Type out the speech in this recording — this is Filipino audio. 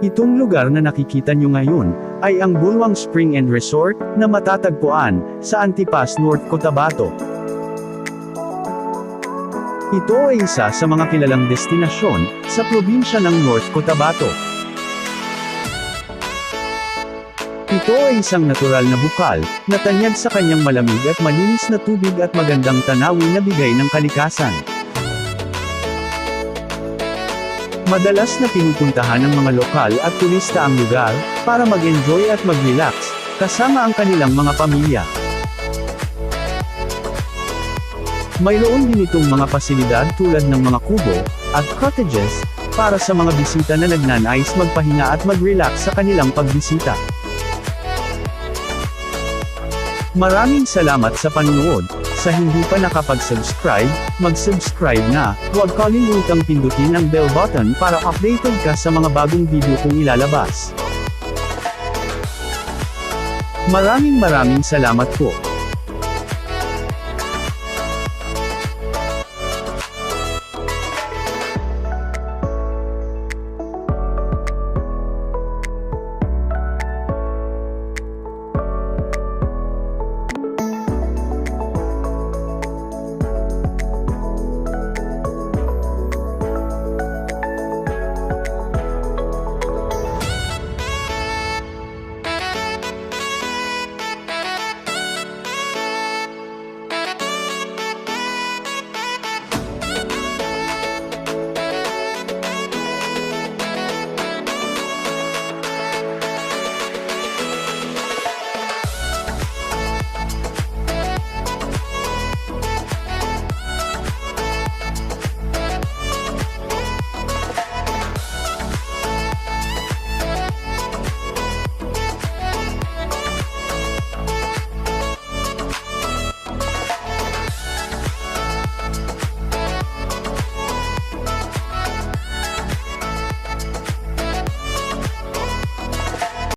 Itong lugar na nakikita nyo ngayon, ay ang Bulwang Spring and Resort, na matatagpuan, sa Antipas, North Cotabato. Ito ay isa sa mga kilalang destinasyon, sa probinsya ng North Cotabato. Ito ay isang natural na bukal, na tanyag sa kanyang malamig at malinis na tubig at magandang tanawin na bigay ng kalikasan. Madalas na pinupuntahan ng mga lokal at turista ang lugar, para mag-enjoy at mag-relax, kasama ang kanilang mga pamilya. Mayroon din itong mga pasilidad tulad ng mga kubo, at cottages, para sa mga bisita na nagnanais magpahinga at mag-relax sa kanilang pagbisita. Maraming salamat sa panunood. Sa hindi pa nakapag-subscribe, mag-subscribe na. Huwag kalimutang pindutin ang bell button para updated ka sa mga bagong video kong ilalabas. Maraming maraming salamat po.